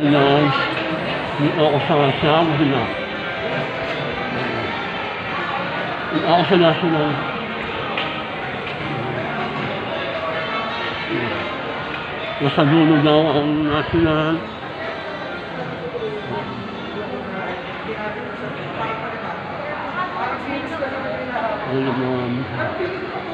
Nós, alcançamos nós. Nossa nacional. وصلوا له الناس Thank you.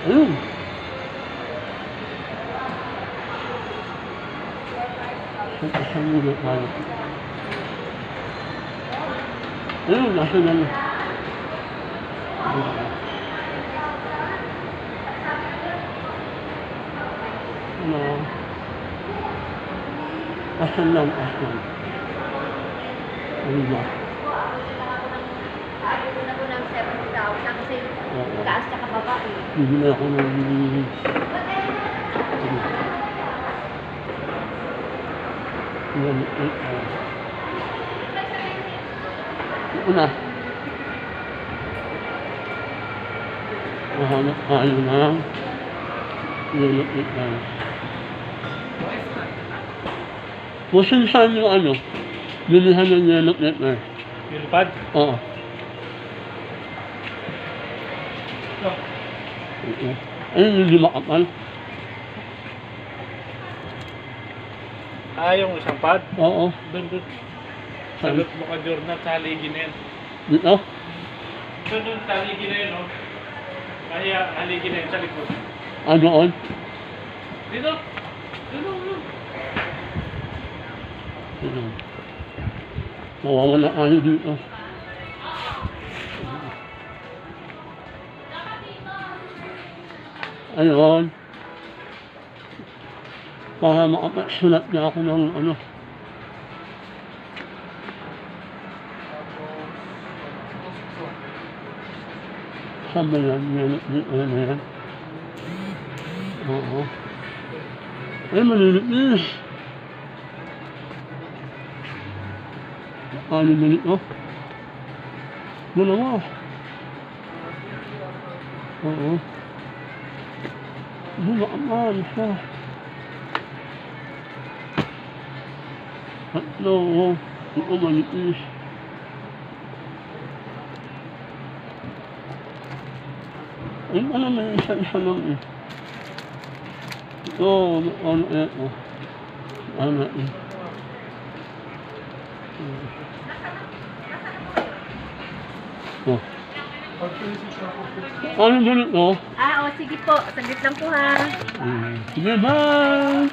Ayun. Isang muna tayo. Ayun, nasa na na. Ano? Asan lang, asan. Ano ba? Sabi ko na po ng 70,000 kasi Oo. Taas tsaka baba eh. Bibili ako ng ano. Yan, eh, ah. Una. Mahanap tayo ng yellow na. Kung saan yung ano, bilihan ng yellow pepper. Yung pad? Oo. No. Oo. Ayun yung lima kapal. Ah, yung isang pad? Oo. Doon, doon. Salot mo ka, Jordan, sa haligi na yan. Dito? Doon, doon, sa haligi na yan, oh. Kaya, haligi na yan sa likod. Ah, doon? Dito! Doon, doon, doon. Dito. Mawawala tayo dito. Ayun. أيضا قال ما السنة يأخذه الأنس حبا للأنس أما من من من من الله هو أمان فاه فلو الأمم إيش؟ أنا من إنسان حمامي. أوه أنا إيه؟ أنا إيه؟ Oh. Ano ba nito? Ah, o sige po. Saglit lang po ha. Mm. Sige, bye!